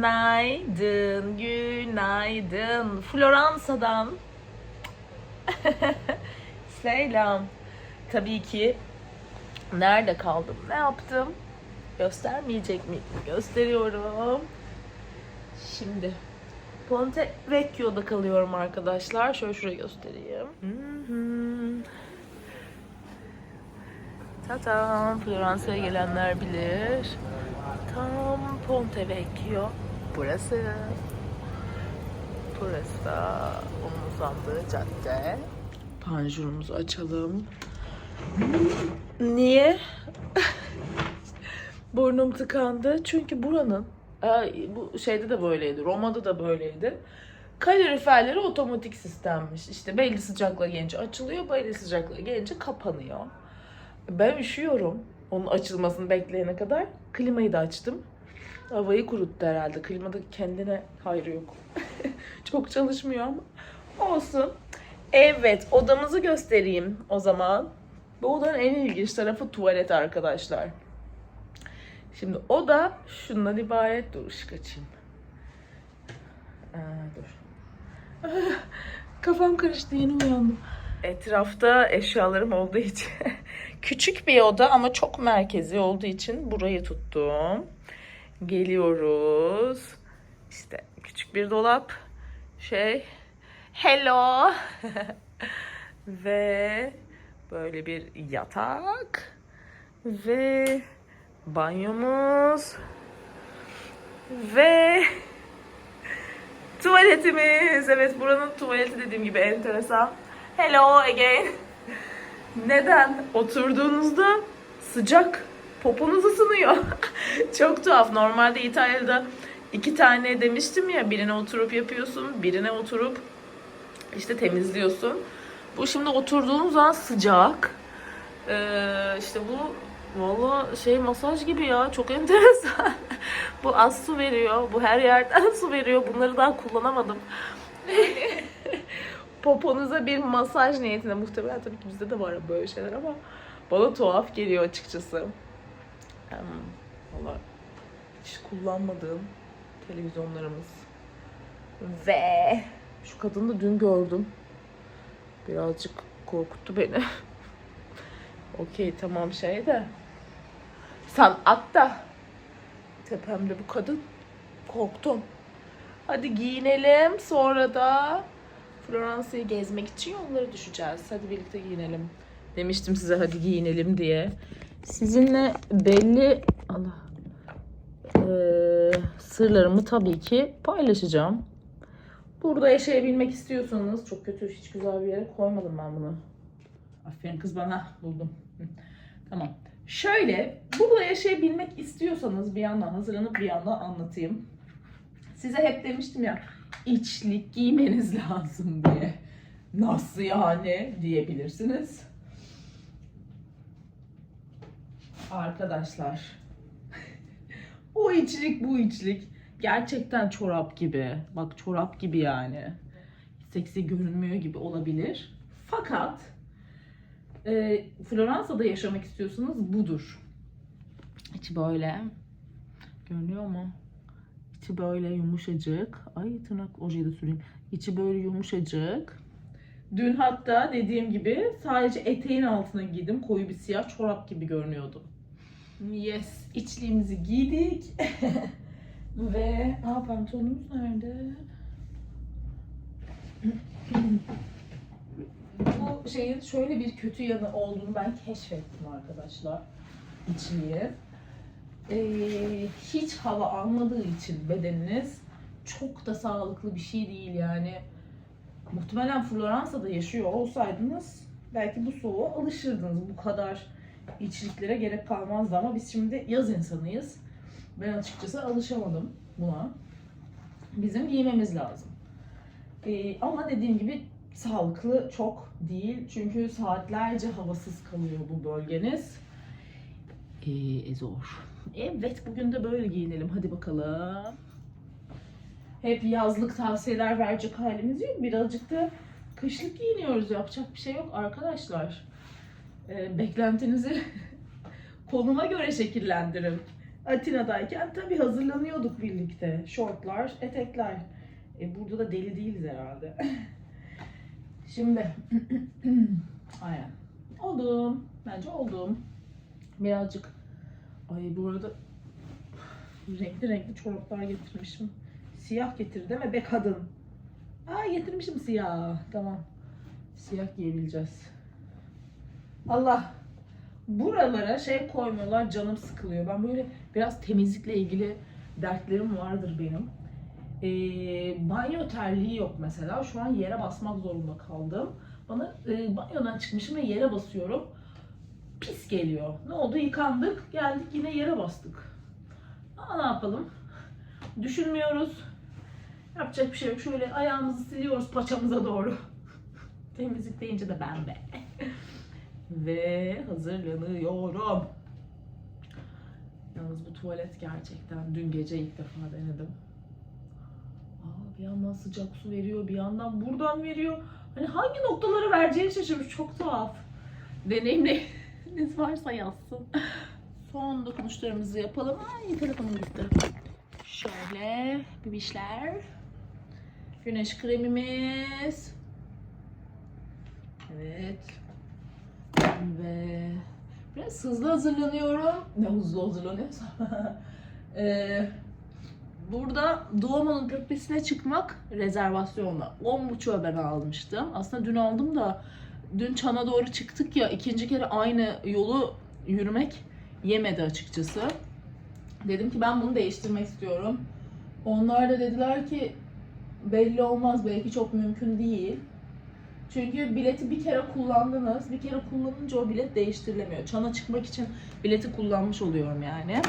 Günaydın, günaydın. Floransa'dan selam. Tabii ki nerede kaldım, ne yaptım? Göstermeyecek miyim? Gösteriyorum. Şimdi Ponte Vecchio'da kalıyorum arkadaşlar. Şöyle şuraya göstereyim. Tatam, Floransa'ya gelenler bilir. Ponte Vecchio. Burası. Burası da onun uzandığı cadde. Panjurumuzu açalım. Niye? Burnum tıkandı. Çünkü buranın Ay, bu şeyde de böyleydi. Roma'da da böyleydi. Kaloriferleri otomatik sistemmiş. İşte belli sıcaklığa gelince açılıyor, belli sıcaklığa gelince kapanıyor. Ben üşüyorum onun açılmasını bekleyene kadar. Klimayı da açtım. Havayı kuruttu herhalde. Klimada kendine hayrı yok. Çok çalışmıyor ama. Olsun. Evet, odamızı göstereyim o zaman. Bu odanın en ilginç tarafı tuvalet arkadaşlar. Şimdi oda şundan ibaret. Dur ışık açayım. Aa, dur. Kafam karıştı yeni uyandım. Etrafta eşyalarım olduğu için küçük bir oda ama çok merkezi olduğu için burayı tuttum. Geliyoruz. İşte küçük bir dolap. Şey. Hello. Ve böyle bir yatak. Ve banyomuz. Ve tuvaletimiz. Evet buranın tuvaleti dediğim gibi enteresan. Hello again. Neden? Oturduğunuzda sıcak poponuz ısınıyor. Çok tuhaf. Normalde İtalya'da iki tane demiştim ya birine oturup yapıyorsun, birine oturup işte temizliyorsun. Bu şimdi oturduğunuz an sıcak. Ee, işte bu valla şey masaj gibi ya çok enteresan. bu az su veriyor. Bu her yerden su veriyor. Bunları daha kullanamadım. Poponuza bir masaj niyetine muhtemelen tabii ki bizde de var böyle şeyler ama bana tuhaf geliyor açıkçası. Hem, valla hiç kullanmadığım televizyonlarımız. Ve şu kadını da dün gördüm. Birazcık korkuttu beni. Okey tamam şey de. Sanat da. Tepemde bu kadın. Korktum. Hadi giyinelim. Sonra da Floransa'yı gezmek için yollara düşeceğiz. Hadi birlikte giyinelim. Demiştim size hadi giyinelim diye. Sizinle belli sırlarımı tabii ki paylaşacağım. Burada yaşayabilmek istiyorsanız çok kötü hiç güzel bir yere koymadım ben bunu. Aferin kız bana buldum. Tamam. Şöyle burada yaşayabilmek istiyorsanız bir yandan hazırlanıp bir yandan anlatayım. Size hep demiştim ya içlik giymeniz lazım diye. Nasıl yani diyebilirsiniz. Arkadaşlar o içlik bu içlik gerçekten çorap gibi. Bak çorap gibi yani. Seksi görünmüyor gibi olabilir. Fakat e, Floransa'da yaşamak istiyorsanız budur. İçi böyle. Görünüyor mu? İçi böyle yumuşacık. Ay tırnak ojeyi de süreyim. İçi böyle yumuşacık. Dün hatta dediğim gibi sadece eteğin altına giydim. Koyu bir siyah çorap gibi görünüyordu. Yes. içliğimizi giydik. Ve aa pantolonumuz nerede? Bu şeyin şöyle bir kötü yanı olduğunu ben keşfettim arkadaşlar. İçliği. Ee, hiç hava almadığı için bedeniniz çok da sağlıklı bir şey değil yani. Muhtemelen Floransa'da yaşıyor olsaydınız belki bu soğuğa alışırdınız. Bu kadar içliklere gerek kalmazdı ama biz şimdi yaz insanıyız. Ben açıkçası alışamadım buna. Bizim giymemiz lazım. Ee, ama dediğim gibi sağlıklı çok değil. Çünkü saatlerce havasız kalıyor bu bölgeniz. Ee, zor. Evet bugün de böyle giyinelim. Hadi bakalım. Hep yazlık tavsiyeler verecek halimiz yok. Birazcık da kışlık giyiniyoruz. Yapacak bir şey yok arkadaşlar. Ee, beklentinizi konuma göre şekillendirin. Atina'dayken tabii hazırlanıyorduk birlikte. Şortlar, etekler. E burada da deli değiliz herhalde. Şimdi aynen. Oldum. Bence oldum. Birazcık ay bu arada renkli renkli çoraplar getirmişim. Siyah getir deme be kadın. Aa getirmişim siyah. Tamam. Siyah giyebileceğiz. Allah. Buralara şey koymuyorlar canım sıkılıyor. Ben böyle biraz temizlikle ilgili dertlerim vardır benim. Ee, banyo terliği yok mesela. Şu an yere basmak zorunda kaldım. Bana e, banyodan çıkmışım ve yere basıyorum. Pis geliyor. Ne oldu? Yıkandık. Geldik yine yere bastık. Ama ne yapalım? Düşünmüyoruz. Yapacak bir şey yok. Şöyle ayağımızı siliyoruz paçamıza doğru. Temizlik deyince de ben be. Ve hazırlanıyorum. Yalnız bu tuvalet gerçekten dün gece ilk defa denedim. Aa, bir yandan sıcak su veriyor, bir yandan buradan veriyor. Hani hangi noktalara vereceğini şaşırmış. Çok tuhaf. Deneyimleriniz varsa yazsın. Son dokunuşlarımızı yapalım. Ay telefonum gitti. Şöyle bibişler. Güneş kremimiz. Evet. Ve biraz hızlı hazırlanıyorum. Ne hızlı hazırlanıyorsam. ee, burada Doğuman'ın tepesine çıkmak rezervasyonla. 10.30'a ben almıştım. Aslında dün aldım da dün Çan'a doğru çıktık ya ikinci kere aynı yolu yürümek yemedi açıkçası. Dedim ki ben bunu değiştirmek istiyorum. Onlar da dediler ki belli olmaz belki çok mümkün değil. Çünkü bileti bir kere kullandınız. Bir kere kullanınca o bilet değiştirilemiyor. Çana çıkmak için bileti kullanmış oluyorum yani.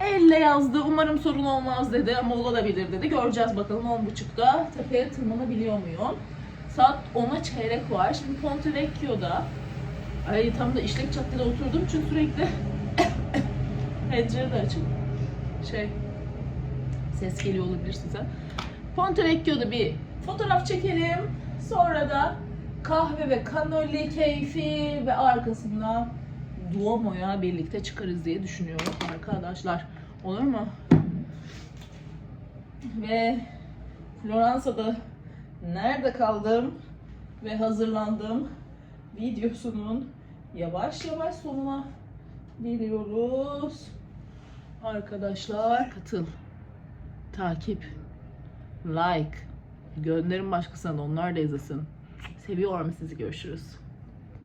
Elle yazdı. Umarım sorun olmaz dedi ama olabilir dedi. Göreceğiz bakalım 10.30'da tepeye tırmanabiliyor muyum? Saat 10'a çeyrek var. Şimdi Ponte Vecchio'da Ay tam da işlek caddede oturduğum için sürekli pencere de açık. Şey ses geliyor olabilir size. Ponte Vecchio'da bir fotoğraf çekelim. Sonra da kahve ve kanoli keyfi ve arkasından Duomo'ya birlikte çıkarız diye düşünüyorum arkadaşlar. Olur mu? Ve Floransa'da nerede kaldım ve hazırlandım videosunun yavaş yavaş sonuna geliyoruz. Arkadaşlar katıl, takip, like, gönderin başkasına da onlar da izlesin. Seviyorum sizi. Görüşürüz.